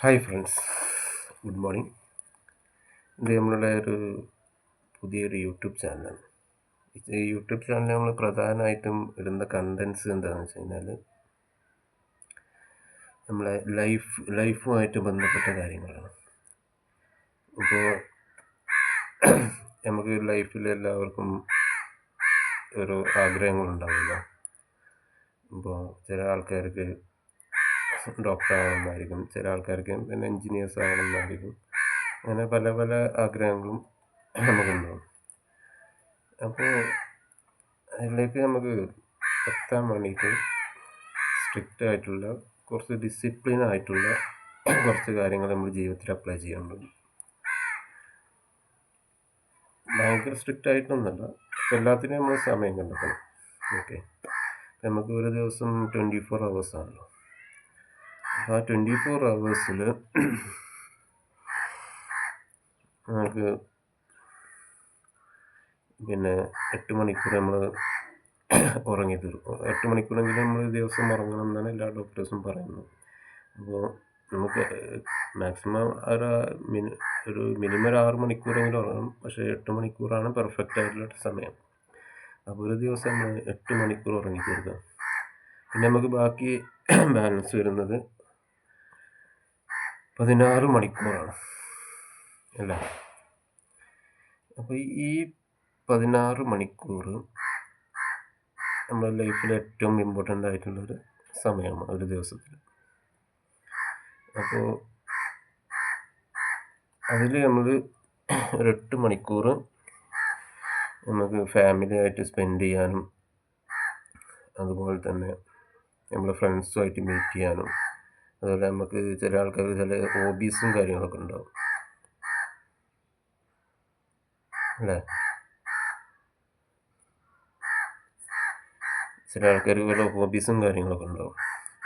Hi friends good morning ഇത് നമ്മളുടെ ഒരു പുതിയൊരു യൂട്യൂബ് ചാനലാണ് ഈ യൂട്യൂബ് ചാനലിൽ നമ്മൾ പ്രധാനമായിട്ടും ഇടുന്ന കണ്ടൻസ് എന്താണെന്ന് വെച്ച് കഴിഞ്ഞാൽ നമ്മളെ ലൈഫ് ലൈഫുമായിട്ട് ബന്ധപ്പെട്ട കാര്യങ്ങളാണ്. ഇപ്പോൾ നമുക്ക് ലൈഫിൽ എല്ലാവർക്കും ഓരോ ആഗ്രഹങ്ങളുണ്ടാവില്ല ഇപ്പോൾ ചില ആൾക്കാർക്ക് ഡോക്ടർ ആവണമെന്നായിരിക്കും ചില ആൾക്കാർക്ക് പിന്നെ എൻജിനീയേഴ്സ് ആവണമെന്നായിരിക്കും അങ്ങനെ പല പല ആഗ്രഹങ്ങളും നമുക്കുണ്ടാവും. അപ്പോൾ അതിലേക്ക് നമുക്ക് എത്താൻ വേണ്ടിയിട്ട് സ്ട്രിക്റ്റ് ആയിട്ടുള്ള കുറച്ച് ഡിസിപ്ലിൻ ആയിട്ടുള്ള കുറച്ച് കാര്യങ്ങൾ നമ്മൾ ജീവിതത്തിൽ അപ്ലൈ ചെയ്യാനുണ്ട് ഭയങ്കര സ്ട്രിക്റ്റ് ആയിട്ടൊന്നുമല്ല. എല്ലാത്തിനും നമ്മൾ സമയം കണ്ടെത്തണം. ഓക്കെ നമുക്ക് ഒരു ദിവസം ട്വന്റി ഫോർ ഹവേഴ്സ് ആണല്ലോ. ആ ട്വന്റി ഫോർ അവേഴ്സിൽ നമുക്ക് പിന്നെ എട്ട് മണിക്കൂർ നമ്മൾ ഉറങ്ങി തീർക്കും എട്ട് മണിക്കൂറെങ്കിലും നമ്മൾ ദിവസം ഉറങ്ങണം എന്നാണ് എല്ലാ ഡോക്ടേഴ്സും പറയുന്നത്. അപ്പോൾ നമുക്ക് മാക്സിമം ഒരു മിനി ഒരു മിനിമം ഒരു ആറ് മണിക്കൂറെങ്കിലും ഉറങ്ങണം. പക്ഷേ എട്ട് മണിക്കൂറാണ് പെർഫെക്റ്റ് ആയിട്ടുള്ള സമയം. അപ്പോൾ ഒരു ദിവസം എട്ട് മണിക്കൂർ ഉറങ്ങി തീർക്കുക പിന്നെ നമുക്ക് ബാക്കി ബാലൻസ് വരുന്നത് പതിനാറ് മണിക്കൂറാണ്. അല്ലേ? അപ്പോൾ ഈ പതിനാറ് മണിക്കൂർ നമ്മുടെ ലൈഫിൽ ഏറ്റവും ഇമ്പോർട്ടന്റ് ആയിട്ടുള്ളൊരു സമയമാണ് ഒരു ദിവസത്തിൽ അപ്പോൾ അതിൽ നമ്മൾ ഒരെട്ട് മണിക്കൂർ നമുക്ക് ഫാമിലി ആയിട്ട് സ്പെൻഡ് ചെയ്യാനും അതുപോലെ തന്നെ നമ്മളെ ഫ്രണ്ട്സുമായിട്ട് മീറ്റ് ചെയ്യാനും അതുപോലെ നമുക്ക് ചില ആൾക്കാർക്ക് ചില ഹോബീസും കാര്യങ്ങളൊക്കെ ഉണ്ടാവും. അല്ലേ? ചില ആൾക്കാർക്ക് പല ഹോബീസും കാര്യങ്ങളൊക്കെ ഉണ്ടാവും.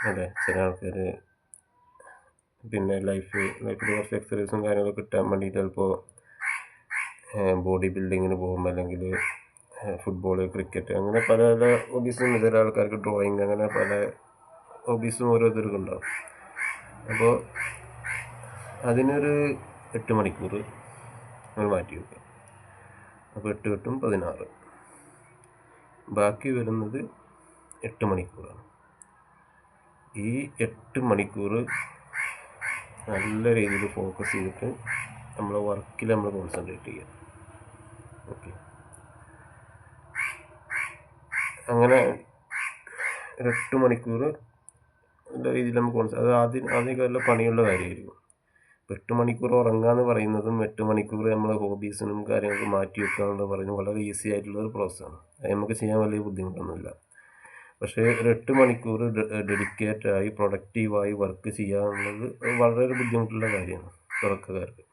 അല്ലേ? ചില ആൾക്കാർ പിന്നെ ലൈഫ് ലൈഫിൽ കുറച്ച് എക്സസൈസും കാര്യങ്ങളൊക്കെ കിട്ടാൻ വേണ്ടിയിട്ട് ചിലപ്പോൾ ബോഡി ബിൽഡിങ്ങിന് പോകും. അല്ലെങ്കിൽ ഫുട്ബോൾ ക്രിക്കറ്റ് അങ്ങനെ പല പല ഹോബീസും ചില ആൾക്കാർക്ക് ഡ്രോയിങ് അങ്ങനെ പല ഹോബീസും ഓരോരുത്തർക്കും ഉണ്ടാവും. അപ്പോൾ അതിനൊരു എട്ട് മണിക്കൂർ നമ്മൾ മാറ്റി വെക്കുക അപ്പോൾ എട്ട് എട്ടും പതിനാറ്. ബാക്കി വരുന്നത് എട്ട് മണിക്കൂറാണ്. ഈ എട്ട് മണിക്കൂർ നല്ല രീതിയിൽ ഫോക്കസ് ചെയ്തിട്ട് നമ്മളെ വർക്കിൽ നമ്മൾ കോൺസെൻട്രേറ്റ് ചെയ്യുക ഓക്കെ. അങ്ങനെ ഒരു എട്ട് മണിക്കൂർ രീതിയിൽ നമുക്ക് കോൺസെൻട്രേറ്റ് അത് ആദ്യം ആദ്യമൊക്കെ പണിയുള്ള കാര്യമായിരിക്കും. എട്ട് മണിക്കൂർ ഉറങ്ങുക എന്ന് പറയുന്നതും എട്ട് മണിക്കൂർ നമ്മൾ ഹോബീസിനും കാര്യങ്ങൾക്ക് മാറ്റി വെക്കുക പറയുന്നത് വളരെ ഈസി ആയിട്ടുള്ള ഒരു പ്രോസസ്സാണ്. അത് നമുക്ക് ചെയ്യാൻ വലിയ ബുദ്ധിമുട്ടൊന്നുമില്ല. പക്ഷേ ഒരു എട്ട് മണിക്കൂർ ഡെഡിക്കേറ്റ് ആയി പ്രൊഡക്റ്റീവായി വർക്ക് ചെയ്യുക എന്നുള്ളത് വളരെ ഒരു ബുദ്ധിമുട്ടുള്ള കാര്യമാണ് തുടക്കക്കാർക്ക്.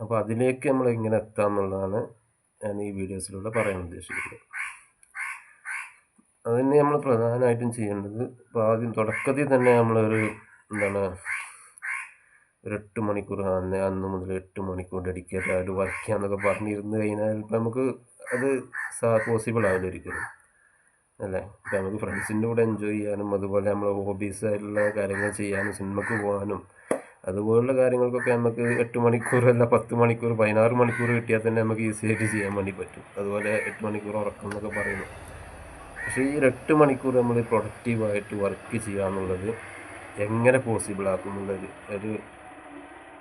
അപ്പോൾ അതിലേക്ക് നമ്മൾ എങ്ങനെ എത്താം എന്നുള്ളതാണ് ഞാൻ ഈ വീഡിയോസിലൂടെ പറയാൻ ഉദ്ദേശിക്കുന്നത്. അതിന് നമ്മൾ പ്രധാനമായിട്ടും ചെയ്യേണ്ടത്. ഇപ്പോൾ ആദ്യം തുടക്കത്തിൽ തന്നെ നമ്മളൊരു എന്താണ് ഒരു എട്ട് മണിക്കൂർ അന്ന് അന്ന് മുതൽ എട്ട് മണിക്കൂർ ഡെഡിക്കേറ്റ് ആയിട്ട് വർക്ക് ചെയ്യാന്നൊക്കെ പറഞ്ഞിരുന്ന് കഴിഞ്ഞാൽ ഇപ്പം നമുക്ക് അത് പോസിബിൾ ആവില്ല ഒരിക്കലും. അല്ലേ? ഇപ്പം നമുക്ക് ഫ്രണ്ട്സിന്റെ കൂടെ എൻജോയ് ചെയ്യാനും അതുപോലെ നമ്മളെ ഹോബീസ് ആയിട്ടുള്ള കാര്യങ്ങൾ ചെയ്യാനും സിനിമക്ക് പോകാനും അതുപോലുള്ള കാര്യങ്ങൾക്കൊക്കെ നമുക്ക് എട്ട് മണിക്കൂർ അല്ല പത്ത് മണിക്കൂർ പതിനാറ് മണിക്കൂർ കിട്ടിയാൽ തന്നെ നമുക്ക് ഈസി ആയിട്ട് ചെയ്യാൻ വേണ്ടി പറ്റും. അതുപോലെ എട്ട് മണിക്കൂർ ഉറക്കം എന്നൊക്കെ പറയുന്നു. പക്ഷേ ഈ എട്ട് മണിക്കൂർ നമ്മൾ പ്രൊഡക്റ്റീവായിട്ട് വർക്ക് ചെയ്യുക എന്നുള്ളത് എങ്ങനെ പോസിബിൾ ആക്കും എന്നുള്ളത് ഒരു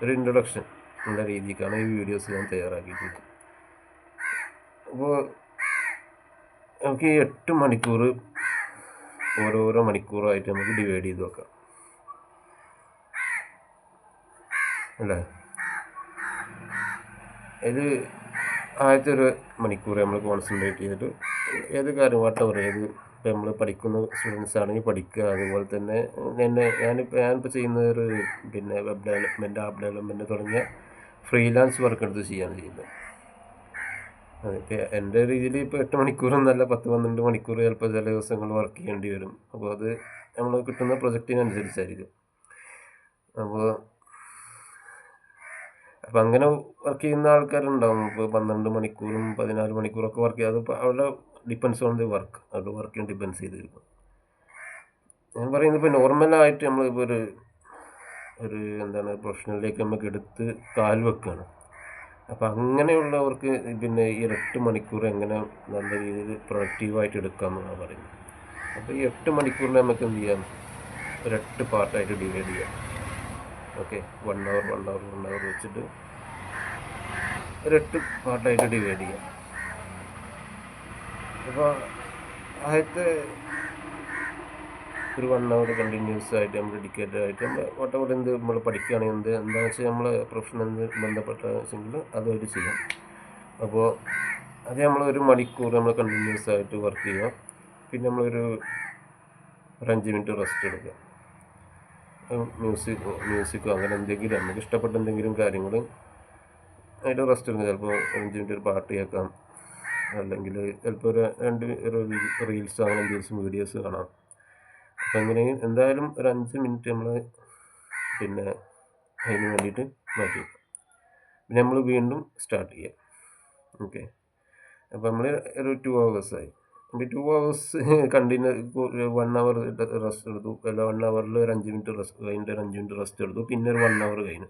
ഒരു ഇൻട്രൊഡക്ഷൻ എന്ന രീതിക്കാണ് ഈ വീഡിയോസ് ഞാൻ തയ്യാറാക്കിയിട്ടുള്ളത്. അപ്പോൾ നമുക്ക് ഈ എട്ട് മണിക്കൂർ ഓരോരോ മണിക്കൂറായിട്ട് നമുക്ക് ഡിവൈഡ് ചെയ്ത് വെക്കാം. അല്ലേ? ഇത് ആദ്യത്തെ ഒരു മണിക്കൂർ നമ്മൾ കോൺസെൻട്രേറ്റ് ചെയ്തിട്ട് ഏത് കാര്യം വാട്ടവർ ഏത് ഇപ്പം നമ്മൾ പഠിക്കുന്ന സ്റ്റുഡൻസ് ആണെങ്കിൽ പഠിക്കുക. അതുപോലെ തന്നെ എന്നെ ഞാനിപ്പോൾ ഞാനിപ്പോൾ ചെയ്യുന്ന ഒരു പിന്നെ വെബ് ഡെവലപ്മെന്റ് ആപ്പ് ഡെവലപ്മെന്റ് തുടങ്ങിയ ഫ്രീലാൻസ് വർക്ക് എടുത്ത് ചെയ്യാണ് ചെയ്യുന്നത്. അതിപ്പോൾ എന്റെ രീതിയിൽ ഇപ്പോൾ എട്ട് മണിക്കൂറൊന്നല്ല പത്ത് പന്ത്രണ്ട് മണിക്കൂർ ചിലപ്പോൾ ചില ദിവസങ്ങൾ വർക്ക് ചെയ്യേണ്ടി വരും. അപ്പോൾ അത് നമ്മൾ കിട്ടുന്ന പ്രൊജക്റ്റിനനുസരിച്ചായിരിക്കും. അപ്പോൾ അപ്പം അങ്ങനെ വർക്ക് ചെയ്യുന്ന ആൾക്കാരുണ്ടാവും. ഇപ്പോൾ പന്ത്രണ്ട് മണിക്കൂറും പതിനാല് മണിക്കൂറൊക്കെ വർക്ക് ചെയ്യുക. അതിപ്പോൾ അവരുടെ ഡിപ്പെൻസ് ഓൺ ദി വർക്ക് അവരുടെ വർക്കിന് ഡിപ്പെൻസ് ചെയ്തിരിക്കും. ഞാൻ പറയുന്നത് ഇപ്പോൾ നോർമലായിട്ട് നമ്മളിപ്പോൾ ഒരു ഒരു എന്താണ് പ്രൊഫഷണലിലേക്ക് നമുക്ക് എടുത്ത് കാൽ വെക്കുകയാണ് അപ്പോൾ അങ്ങനെയുള്ളവർക്ക് പിന്നെ ഈ എട്ട് മണിക്കൂർ എങ്ങനെ നല്ല രീതിയിൽ പ്രൊഡക്റ്റീവായിട്ട് എടുക്കാമെന്നാണ് പറയുന്നത്. അപ്പോൾ ഈ എട്ട് മണിക്കൂറിൽ നമുക്ക് എന്ത് ചെയ്യാം? ഒരു എട്ട് പാർട്ടായിട്ട് ഡിവൈഡ് ചെയ്യാം. Okay? One hour one hour one hour വെച്ചിട്ട് ഒരു എട്ട് പാർട്ടായിട്ട് ഡിവൈഡ് ചെയ്യാം. അപ്പോൾ ആദ്യത്തെ ഒരു വൺ അവർ കണ്ടിന്യൂസ് ആയിട്ട് നമ്മൾ ഡെഡിക്കേറ്റഡ് ആയിട്ട് നമ്മൾ വട്ടവർ എന്ത് നമ്മൾ പഠിക്കുകയാണെങ്കിൽ എന്ത് എന്താണെന്ന് വെച്ചാൽ നമ്മൾ പ്രൊഫഷൻ എന്ത് ബന്ധപ്പെട്ട വെച്ചെങ്കിൽ അതൊരു ചെയ്യാം. അപ്പോൾ അത് നമ്മൾ ഒരു മണിക്കൂർ നമ്മൾ കണ്ടിന്യൂസ് ആയിട്ട് വർക്ക് ചെയ്യുക. പിന്നെ നമ്മളൊരു ഒരു അഞ്ച് മിനിറ്റ് റെസ്റ്റ് എടുക്കുക. മ്യൂസിക് മ്യൂസിക്കോ അങ്ങനെ എന്തെങ്കിലും നമുക്ക് ഇഷ്ടപ്പെട്ട എന്തെങ്കിലും കാര്യങ്ങൾ അതിന്റെ റെസ്റ്റ് എടുക്കുക. ചിലപ്പോൾ അഞ്ച് മിനിറ്റ് ഒരു പാട്ട് കേൾക്കാം. അല്ലെങ്കിൽ ചിലപ്പോൾ ഒരു രണ്ട് റീൽസ് അങ്ങനെ എന്തെങ്കിലും വീഡിയോസ് കാണാം. അപ്പം അങ്ങനെ എന്തായാലും ഒരു അഞ്ച് മിനിറ്റ് നമ്മൾ പിന്നെ അതിന് വേണ്ടിയിട്ട് മാറ്റി പിന്നെ നമ്മൾ വീണ്ടും സ്റ്റാർട്ട് ചെയ്യാം. ഓക്കെ അപ്പോൾ നമ്മൾ ഒരു ടു ആയി. അപ്പോൾ two hours continue one hour rest എടുത്തു. അല്ല വൺ അവറിൽ ഒരു അഞ്ച് മിനിറ്റ് റെസ്റ്റ് കഴിഞ്ഞിട്ട് ഒരു അഞ്ച് മിനിറ്റ് റെസ്റ്റ് എടുത്തു. പിന്നെ ഒരു വൺ അവർ കഴിഞ്ഞു.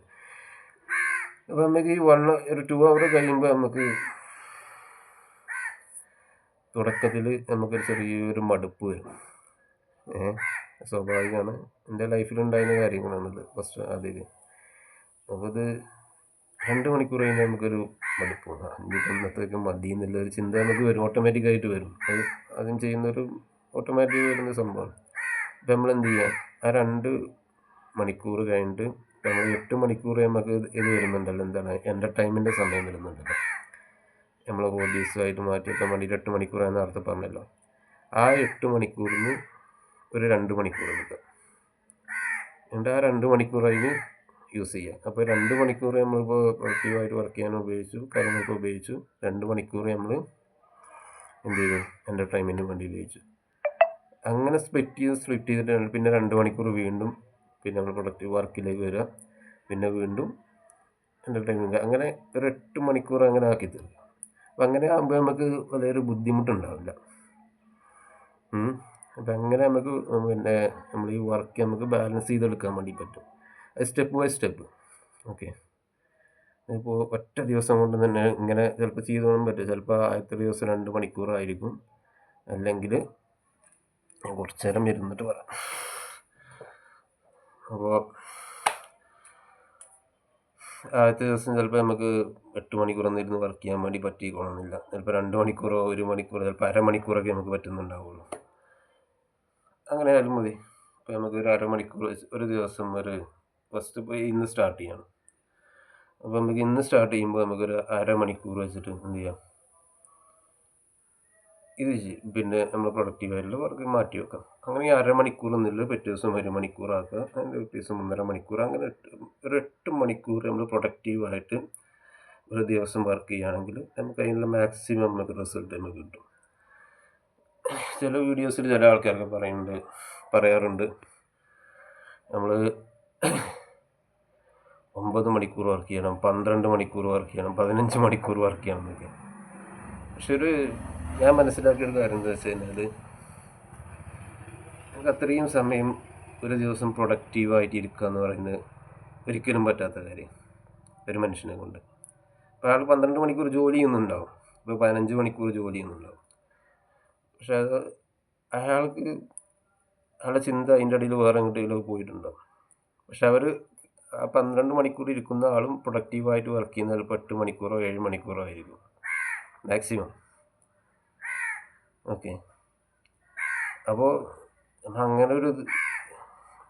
അപ്പോൾ നമുക്ക് ഈ വൺ ഒരു ടു അവർ കഴിയുമ്പോൾ നമുക്ക് തുടക്കത്തിൽ നമുക്കൊരു ചെറിയൊരു മടുപ്പ് വരും. ഏ സ്വാഭാവികമാണ്. എന്റെ ലൈഫിലുണ്ടായിരുന്ന കാര്യങ്ങളാണിത് ഫസ്റ്റ് ആദ്യം അപ്പോൾ ഇത് രണ്ട് മണിക്കൂർ കഴിഞ്ഞാൽ നമുക്കൊരു മടുപ്പ് തോന്നും അഞ്ച് ഇന്നത്തേക്ക് മതി എന്നുള്ള ഒരു ചിന്ത നമുക്ക് വരും. ഓട്ടോമാറ്റിക്കായിട്ട് വരും. അത് അതും ചെയ്യുന്നൊരു ഓട്ടോമാറ്റിക് വരുന്ന സംഭവമാണ്. ഇപ്പം നമ്മൾ എന്ത് ചെയ്യുക ആ രണ്ട് മണിക്കൂർ കഴിഞ്ഞിട്ട് നമ്മൾ എട്ട് മണിക്കൂർ നമുക്ക് ഇത് വരുന്നുണ്ടല്ലോ. എന്താണ്? എന്റർടൈൻമെന്റ് സമയം വരുന്നുണ്ടല്ലോ. നമ്മൾ ഹോബീസുമായിട്ട് മാറ്റി വെക്കാൻ വേണ്ടിയിട്ട് എട്ട് മണിക്കൂർ എന്ന് നേരത്തെ പറഞ്ഞല്ലോ. ആ എട്ട് മണിക്കൂറിന് ഒരു രണ്ട് മണിക്കൂർ എടുക്കുക എന്നിട്ട് ആ രണ്ട് മണിക്കൂർ അതിന് യൂസ് ചെയ്യുക അപ്പോൾ രണ്ട് മണിക്കൂർ നമ്മളിപ്പോൾ പ്രൊഡക്റ്റീവായിട്ട് വർക്ക് ചെയ്യാൻ ഉപയോഗിച്ചു കാര്യങ്ങൾക്ക് ഉപയോഗിച്ചു. രണ്ട് മണിക്കൂർ നമ്മൾ എന്ത് ചെയ്തു? എന്റർടൈൻമെന്റിന് വേണ്ടി ഉപയോഗിച്ചു. അങ്ങനെ സ്പ്ലിറ്റ് ചെയ്ത് സ്പ്ലിറ്റ് ചെയ്തിട്ട് പിന്നെ രണ്ട് മണിക്കൂർ വീണ്ടും പിന്നെ നമ്മൾ പ്രൊഡക്റ്റീവ് വർക്കിലേക്ക് വരിക. പിന്നെ വീണ്ടും എന്റർടൈൻമെന്റ് അങ്ങനെ ഒരു എട്ട് മണിക്കൂർ അങ്ങനെ ആക്കി തരും അപ്പം അങ്ങനെ ആകുമ്പോൾ നമുക്ക് വലിയൊരു ബുദ്ധിമുട്ടുണ്ടാവില്ല. അപ്പം അങ്ങനെ നമുക്ക് പിന്നെ നമ്മൾ ഈ വർക്ക് നമുക്ക് ബാലൻസ് ചെയ്തെടുക്കാൻ വേണ്ടി പറ്റും. അത് സ്റ്റെപ്പ് ബൈ സ്റ്റെപ്പ് ഓക്കെ ഇപ്പോൾ ഒറ്റ ദിവസം കൊണ്ട് തന്നെ ഇങ്ങനെ ചിലപ്പോൾ ചെയ്തു പോകാൻ പറ്റും. ചിലപ്പോൾ ആദ്യത്തെ ദിവസം രണ്ട് മണിക്കൂറായിരിക്കും അല്ലെങ്കിൽ കുറച്ച് നേരം ഇരുന്നിട്ട് പറയാം അപ്പോൾ ആദ്യത്തെ ദിവസം ചിലപ്പോൾ നമുക്ക് എട്ട് മണിക്കൂറൊന്നും ഇരുന്ന് വർക്ക് ചെയ്യാൻ വേണ്ടി പറ്റിക്കൊള്ളുന്നില്ല ചിലപ്പോൾ രണ്ട് മണിക്കൂറോ ഒരു മണിക്കൂറോ ചിലപ്പോൾ അരമണിക്കൂറൊക്കെ നമുക്ക് പറ്റുന്നുണ്ടാവുള്ളൂ. അങ്ങനെ ആയാലും മതി. ഇപ്പോൾ നമുക്ക് ഒരു അരമണിക്കൂർ ഒരു ദിവസം ഒരു ഫസ്റ്റ് ഇപ്പോൾ ഇന്ന് സ്റ്റാർട്ട് ചെയ്യണം. അപ്പോൾ നമുക്ക് ഇന്ന് സ്റ്റാർട്ട് ചെയ്യുമ്പോൾ നമുക്കൊരു അരമണിക്കൂർ വെച്ചിട്ട് എന്ത് ചെയ്യാം? ഇത് പിന്നെ നമ്മൾ പ്രൊഡക്റ്റീവായിട്ടുള്ള വർക്ക് മാറ്റി വെക്കാം. അങ്ങനെ ഈ അരമണിക്കൂർ എന്നില്ല പിറ്റേ ദിവസം ഒരു മണിക്കൂറാക്കുക അതിന്റെ പിറ്റേ ദിവസം ഒന്നര മണിക്കൂർ. അങ്ങനെ ഒരു എട്ട് മണിക്കൂർ നമ്മൾ പ്രൊഡക്റ്റീവായിട്ട് ഒരു ദിവസം വർക്ക് ചെയ്യുകയാണെങ്കിൽ നമുക്ക് അതിനുള്ള മാക്സിമം നമുക്ക് റിസൾട്ട് നമുക്ക് കിട്ടും. ചില വീഡിയോസിൽ ചില ആൾക്കാരൊക്കെ പറയുന്നുണ്ട് പറയാറുണ്ട്. നമ്മൾ ഒമ്പത് മണിക്കൂർ വർക്ക് ചെയ്യണം പന്ത്രണ്ട് മണിക്കൂർ വർക്ക് ചെയ്യണം പതിനഞ്ച് മണിക്കൂർ വർക്ക് ചെയ്യണം എന്നൊക്കെ. പക്ഷെ ഒരു ഞാൻ മനസ്സിലാക്കിയ ഒരു കാര്യം എന്താ വെച്ച് കഴിഞ്ഞാൽ നമുക്ക് അത്രയും സമയം ഒരു ദിവസം പ്രൊഡക്റ്റീവായിട്ട് ഇരിക്കുക എന്ന് പറയുന്നത് ഒരിക്കലും പറ്റാത്ത കാര്യം. ഒരു മനുഷ്യനെ കൊണ്ട്. ഇപ്പോൾ ആൾ പന്ത്രണ്ട് മണിക്കൂർ ജോലി ചെയ്യുന്നുണ്ടാവും. ഇപ്പോൾ പതിനഞ്ച് മണിക്കൂർ ജോലി ചെയ്യുന്നുണ്ടാവും. പക്ഷെ അത് അയാൾക്ക് അയാളുടെ ചിന്ത അതിന്റെ ഇടയിൽ വേറെ എങ്ങോട്ടെങ്കിലും പോയിട്ടുണ്ടാവും. പക്ഷെ അവർ ആ പന്ത്രണ്ട് മണിക്കൂർ ഇരിക്കുന്ന ആളും പ്രൊഡക്റ്റീവായിട്ട് വർക്ക് ചെയ്യുന്ന ചിലപ്പോൾ എട്ട് മണിക്കൂറോ ഏഴ് മണിക്കൂറോ ആയിരിക്കും. Maximum okay. അപ്പോൾ അങ്ങനെ ഒരു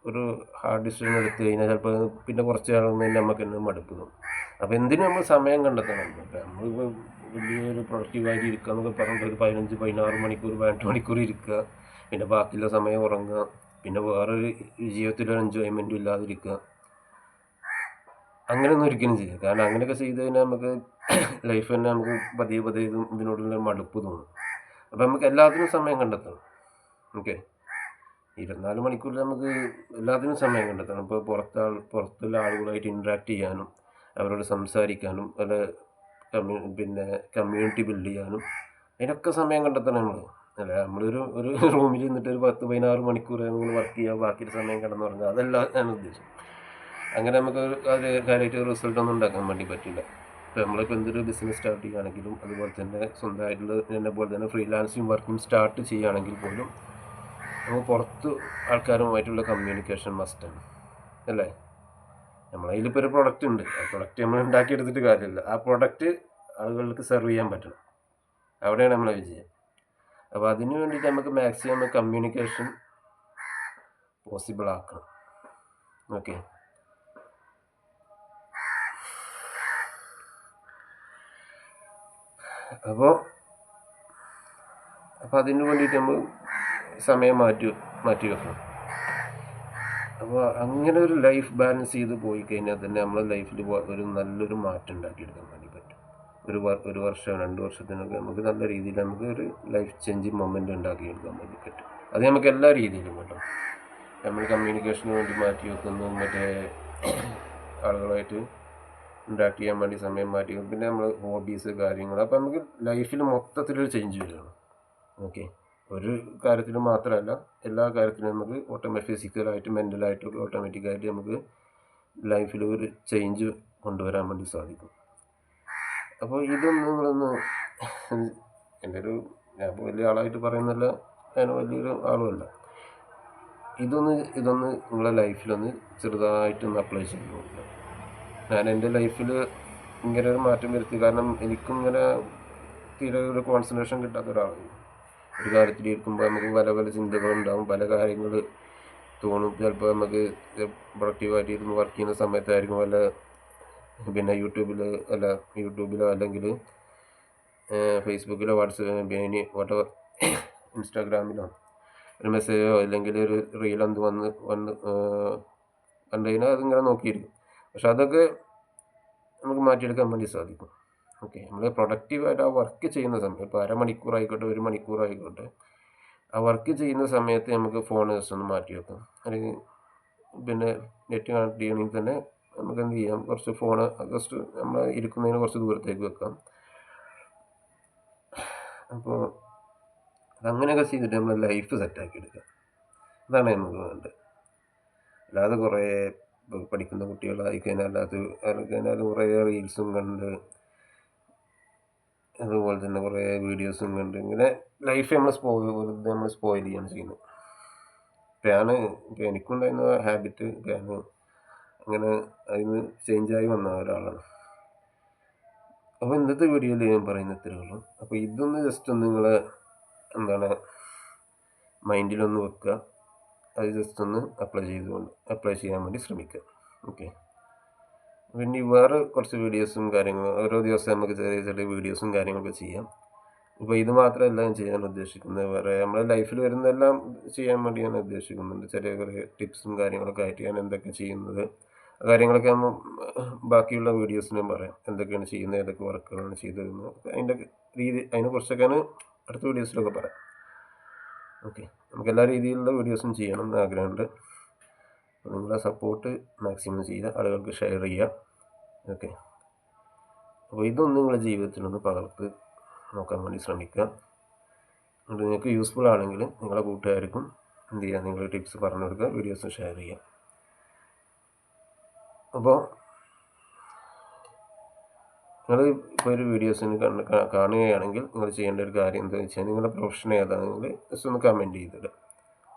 ഒരു ഹാർഡ് ഡിസിഷൻ എടുത്തു കഴിഞ്ഞാൽ ചിലപ്പോൾ പിന്നെ കുറച്ച് നാളൊന്നും തന്നെ നമുക്ക് തന്നെ. മടുപ്പ് അപ്പോൾ എന്തിനും നമ്മൾ സമയം കണ്ടെത്തണം. അപ്പോൾ നമ്മളിപ്പോൾ വലിയൊരു പ്രൊഡക്റ്റീവായിട്ട് ഇരിക്കുക എന്നൊക്കെ പറഞ്ഞിട്ട് ഒരു പതിനഞ്ച് പതിനാറ് മണിക്കൂർ പതിനെട്ട് മണിക്കൂർ ഇരിക്കുക പിന്നെ ബാക്കിയുള്ള സമയം ഉറങ്ങുക പിന്നെ വേറൊരു ജീവിതത്തിലൊരു എൻജോയ്മെന്റും ഇല്ലാതിരിക്കുക അങ്ങനെയൊന്നും ഒരിക്കലും ചെയ്യുക കാരണം അങ്ങനെയൊക്കെ ചെയ്ത് കഴിഞ്ഞാൽ നമുക്ക് ലൈഫ് തന്നെ നമുക്ക് പതിയെ പതിയെ ഇതിനോടുള്ള മടുപ്പ് തോന്നും. അപ്പോൾ നമുക്ക് എല്ലാത്തിനും സമയം കണ്ടെത്തണം. ഓക്കെ? ഇരുപത്തിനാല് മണിക്കൂറിൽ നമുക്ക് എല്ലാത്തിനും സമയം കണ്ടെത്തണം. ഇപ്പോൾ പുറത്ത് പുറത്തുള്ള ആളുകളായിട്ട് ഇൻട്രാക്ട് ചെയ്യാനും അവരോട് സംസാരിക്കാനും അല്ല കമ്മ്യൂ പിന്നെ കമ്മ്യൂണിറ്റി ബിൽഡ് ചെയ്യാനും അതിനൊക്കെ സമയം കണ്ടെത്തണം നമ്മൾ അല്ല നമ്മളൊരു ഒരു റൂമിൽ നിന്നിട്ട് ഒരു പത്ത് പതിനാറ് മണിക്കൂർ നമ്മൾ വർക്ക് ചെയ്യുക ബാക്കി സമയം കിടന്നുറങ്ങുക അതല്ല ഞാൻ ഉദ്ദേശിച്ചത്. അങ്ങനെ നമുക്ക് അത് കാര്യമായിട്ട് റിസൾട്ടൊന്നും ഉണ്ടാക്കാൻ വേണ്ടി പറ്റില്ല. ഇപ്പോൾ നമ്മളിപ്പോൾ എന്തൊരു ബിസിനസ് സ്റ്റാർട്ട് ചെയ്യുകയാണെങ്കിലും അതുപോലെ തന്നെ സ്വന്തമായിട്ടുള്ള എന്നെ പോലെ തന്നെ ഫ്രീലാൻസിങ് വർക്കും സ്റ്റാർട്ട് ചെയ്യുകയാണെങ്കിൽ പോലും നമുക്ക് പുറത്ത് ആൾക്കാരുമായിട്ടുള്ള കമ്മ്യൂണിക്കേഷൻ മസ്റ്റാണ് അല്ലേ? നമ്മളതിലിപ്പോൾ ഒരു പ്രൊഡക്റ്റ് ഉണ്ട്. ആ പ്രൊഡക്റ്റ് നമ്മൾ ഉണ്ടാക്കിയെടുത്തിട്ട് കാര്യമില്ല. ആ പ്രൊഡക്റ്റ് ആളുകൾക്ക് സെർവ് ചെയ്യാൻ പറ്റണം. അവിടെയാണ് നമ്മളെ വിജയം. അപ്പോൾ അതിന് വേണ്ടിയിട്ട് നമുക്ക് മാക്സിമം കമ്മ്യൂണിക്കേഷൻ പോസിബിൾ ആക്കണം. ഓക്കെ അപ്പോൾ അപ്പോൾ അതിന് വേണ്ടിയിട്ട് നമ്മൾ സമയം മാറ്റി മാറ്റി വെക്കണം. അപ്പോൾ അങ്ങനെ ഒരു ലൈഫ് ബാലൻസ് ചെയ്ത് പോയി കഴിഞ്ഞാൽ തന്നെ നമ്മളെ ലൈഫിൽ ഒരു നല്ലൊരു മാറ്റം ഉണ്ടാക്കിയെടുക്കാൻ വേണ്ടി പറ്റും. ഒരു ഒരു വർഷം രണ്ട് വർഷത്തിനൊക്കെ നമുക്ക് നല്ല രീതിയിൽ നമുക്ക് ഒരു ലൈഫ് ചേഞ്ചിങ് മൊമെന്റ് ഉണ്ടാക്കിയെടുക്കാൻ വേണ്ടി പറ്റും. അത് നമുക്ക് എല്ലാ രീതിയിലും കേട്ടോ നമ്മൾ കമ്മ്യൂണിക്കേഷന് വേണ്ടി മാറ്റി വെക്കുന്നു മറ്റേ ആളുകളായിട്ട് ഇൻട്രാക്ട് ചെയ്യാൻ വേണ്ടി സമയം മാറ്റി പിന്നെ നമ്മൾ ഹോബീസ് കാര്യങ്ങൾ അപ്പോൾ നമുക്ക് ലൈഫിൽ മൊത്തത്തിലൊരു ചേഞ്ച് വരികയാണ് ഓക്കെ ഒരു കാര്യത്തിൽ മാത്രമല്ല എല്ലാ കാര്യത്തിലും നമുക്ക് ഓട്ടോമാറ്റിക് ഫിസിക്കലായിട്ട് മെന്റലായിട്ടും ഓട്ടോമാറ്റിക്കായിട്ട് നമുക്ക് ലൈഫിൽ ഒരു ചേഞ്ച് കൊണ്ടുവരാൻ വേണ്ടി സാധിക്കും. അപ്പോൾ ഇതൊന്നും നിങ്ങളൊന്ന് എന്റെ ഒരു ഞാൻ ഇപ്പോൾ വലിയ ആളായിട്ട് പറയുന്നില്ല ഞാൻ വലിയൊരു ആളുമല്ല. ഇതൊന്ന് ഇതൊന്ന് നിങ്ങളെ ലൈഫിലൊന്ന് ചെറുതായിട്ടൊന്ന് അപ്ലൈ നോക്കുക. ഞാൻ എന്റെ ലൈഫിൽ ഇങ്ങനെ ഒരു മാറ്റം വരുത്തി. കാരണം എനിക്കും ഇങ്ങനെ തീരെ ഒരു കോൺസെൻട്രേഷൻ കിട്ടാത്ത ഒരാളാണ്. ഒരു കാര്യത്തിൽ ഇരിക്കുമ്പോൾ നമുക്ക് പല പല ചിന്തകളുണ്ടാവും. പല കാര്യങ്ങൾ തോന്നും. ചിലപ്പോൾ നമുക്ക് പ്രൊഡക്റ്റീവായിട്ട് ഇരുന്ന് വർക്ക് ചെയ്യുന്ന സമയത്തായിരിക്കും വല്ല പിന്നെ യൂട്യൂബിൽ അല്ല യൂട്യൂബിലോ അല്ലെങ്കിൽ ഫേസ്ബുക്കിലോ വാട്സപ്പ് പിന്നെ ഓട്ടോ ഇൻസ്റ്റാഗ്രാമിലോ ഒരു മെസ്സേജോ അല്ലെങ്കിൽ ഒരു റീൽ എന്ത് വന്ന് വന്ന് കണ്ടു അതിങ്ങനെ നോക്കിയിരിക്കും. പക്ഷെ അതൊക്കെ നമുക്ക് മാറ്റിയെടുക്കാൻ വേണ്ടി സാധിക്കും. ഓക്കെ നമ്മൾ പ്രൊഡക്റ്റീവായിട്ട് ആ വർക്ക് ചെയ്യുന്ന സമയം ഇപ്പോൾ അരമണിക്കൂറായിക്കോട്ടെ ഒരു മണിക്കൂറായിക്കോട്ടെ ആ വർക്ക് ചെയ്യുന്ന സമയത്ത് നമുക്ക് ഫോൺ ജസ്റ്റ് ഒന്ന് മാറ്റി വെക്കാം. അല്ലെങ്കിൽ പിന്നെ നെറ്റ് കണക്ട് ചെയ്യണമെങ്കിൽ തന്നെ നമുക്ക് എന്ത് ചെയ്യാം? കുറച്ച് ഫോൺ ജസ്റ്റ് നമ്മൾ ഇരിക്കുന്നതിന് കുറച്ച് ദൂരത്തേക്ക് വെക്കാം. അപ്പോൾ അങ്ങനെയൊക്കെ ചെയ്തിട്ട് നമ്മൾ ലൈഫ് സെറ്റാക്കി എടുക്കാം. അതാണ് നമുക്ക് വേണ്ടത്. അല്ലാതെ കുറേ പഠിക്കുന്ന കുട്ടികളായി കഴിഞ്ഞാൽ അത് കഴിഞ്ഞാൽ കുറേ റീൽസും കണ്ട് അതുപോലെ തന്നെ കുറേ വീഡിയോസും കണ്ട് ഇങ്ങനെ ലൈഫ് നമ്മൾ സ്പോയിൽ വെറുതെ നമ്മൾ സ്പോയിൽ ചെയ്യാണ് ചെയ്യുന്നത്. ഫാന് ഞാൻ ഇപ്പം എനിക്കുണ്ടായിരുന്ന ഹാബിറ്റ് ഞാൻ അങ്ങനെ അതിന് ചേഞ്ചായി വന്ന ഒരാളാണ്. അപ്പോൾ ഇന്നത്തെ വീഡിയോയിൽ ഞാൻ പറയുന്ന ഇത്രയേ ഉള്ളൂ. അപ്പോൾ ഇതൊന്ന് ജസ്റ്റ് ഒന്ന് നിങ്ങൾ എന്താണ് മൈൻഡിലൊന്ന് വെക്കുക. അത് ജസ്റ്റ് ഒന്ന് അപ്ലൈ ചെയ്തുകൊണ്ട് അപ്ലൈ ചെയ്യാൻ വേണ്ടി ശ്രമിക്കുക. ഓക്കെ പിന്നെ വേറെ കുറച്ച് വീഡിയോസും കാര്യങ്ങളും ഓരോ ദിവസം നമുക്ക് ചെറിയ ചെറിയ വീഡിയോസും കാര്യങ്ങളൊക്കെ ചെയ്യാം. ഇപ്പോൾ ഇത് മാത്രമല്ല ഞാൻ ചെയ്യാൻ ഉദ്ദേശിക്കുന്നത്. വേറെ നമ്മുടെ ലൈഫിൽ വരുന്നതെല്ലാം ചെയ്യാൻ വേണ്ടി ഞാൻ ഉദ്ദേശിക്കുന്നുണ്ട്. ചെറിയ ചെറിയ ടിപ്സും കാര്യങ്ങളൊക്കെ ആയിട്ട് ഞാൻ എന്തൊക്കെ ചെയ്യുന്നത് കാര്യങ്ങളൊക്കെ നമ്മൾ ബാക്കിയുള്ള വീഡിയോസ് ഞാൻ പറയാം. എന്തൊക്കെയാണ് ചെയ്യുന്നത് ഏതൊക്കെ വർക്കുകളാണ് ചെയ്തതെന്ന്. അതിന്റെ രീതി അതിനെക്കുറിച്ചൊക്കെ ഞാൻ അടുത്ത വീഡിയോസിലൊക്കെ പറയാം. ഓക്കെ. നമുക്ക് എല്ലാ രീതിയിലുള്ള വീഡിയോസും ചെയ്യണം എന്ന് ആഗ്രഹമുണ്ട് നിങ്ങളെ സപ്പോർട്ട് മാക്സിമം ചെയ്യുക ആളുകൾക്ക് ഷെയർ ചെയ്യുക. ഓക്കെ. അപ്പോൾ ഇതൊന്നും നിങ്ങളുടെ ജീവിതത്തിലൊന്ന് പകർത്ത് നോക്കാൻ വേണ്ടി ശ്രമിക്കുക. എന്നിട്ട് നിങ്ങൾക്ക് യൂസ്ഫുൾ ആണെങ്കിൽ നിങ്ങളുടെ കൂട്ടുകാർക്കും എന്ത് ചെയ്യുക നിങ്ങൾ ടിപ്സ് പറഞ്ഞു കൊടുക്കുക വീഡിയോസ് ഷെയർ ചെയ്യുക. അപ്പോൾ നിങ്ങൾ ഇപ്പോൾ ഒരു വീഡിയോസിന് കണ്ട് കാണുകയാണെങ്കിൽ നിങ്ങൾ ചെയ്യേണ്ട ഒരു കാര്യം എന്താണെന്ന് വെച്ചാൽ നിങ്ങളുടെ പ്രൊഫഷൻ ഏതാണ് നിങ്ങൾ ജസ്റ്റ് ഒന്ന് കമന്റ് ചെയ്തിടുക.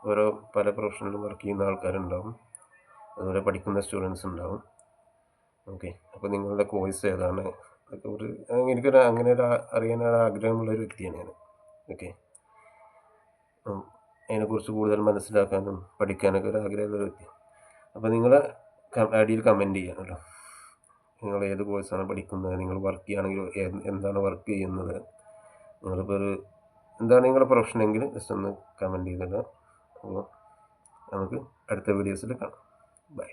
ഓരോ പല പ്രൊഫഷനിലും വർക്ക് ചെയ്യുന്ന ആൾക്കാരുണ്ടാവും. അതുപോലെ പഠിക്കുന്ന സ്റ്റുഡൻസ് ഉണ്ടാവും. ഓക്കെ അപ്പോൾ നിങ്ങളുടെ കോഴ്സ് ഏതാണ്? അതൊക്കെ ഒരു എനിക്കൊരു അങ്ങനെ ഒരു അറിയാൻ ആഗ്രഹമുള്ള ഒരു വ്യക്തിയാണ് ഞാൻ. ഓക്കെ അതിനെക്കുറിച്ച് കൂടുതൽ മനസ്സിലാക്കാനും പഠിക്കാനൊക്കെ ഒരു ആഗ്രഹമുള്ള വ്യക്തി. അപ്പോൾ നിങ്ങൾ അടിയിൽ കമന്റ് ചെയ്യാനല്ലോ നിങ്ങൾ ഏത് കോഴ്സാണ് പഠിക്കുന്നത്? നിങ്ങൾ വർക്ക് ചെയ്യുകയാണെങ്കിൽ എന്താണ് വർക്ക് ചെയ്യുന്നത്? നിങ്ങളിപ്പോൾ ഒരു എന്താണ് നിങ്ങളുടെ പ്രൊഫഷനെങ്കിൽ ജസ്റ്റ് ഒന്ന് കമന്റ് ചെയ്തിട്ട് അപ്പോൾ നമുക്ക് അടുത്ത വീഡിയോസിൽ കാണാം. ബൈ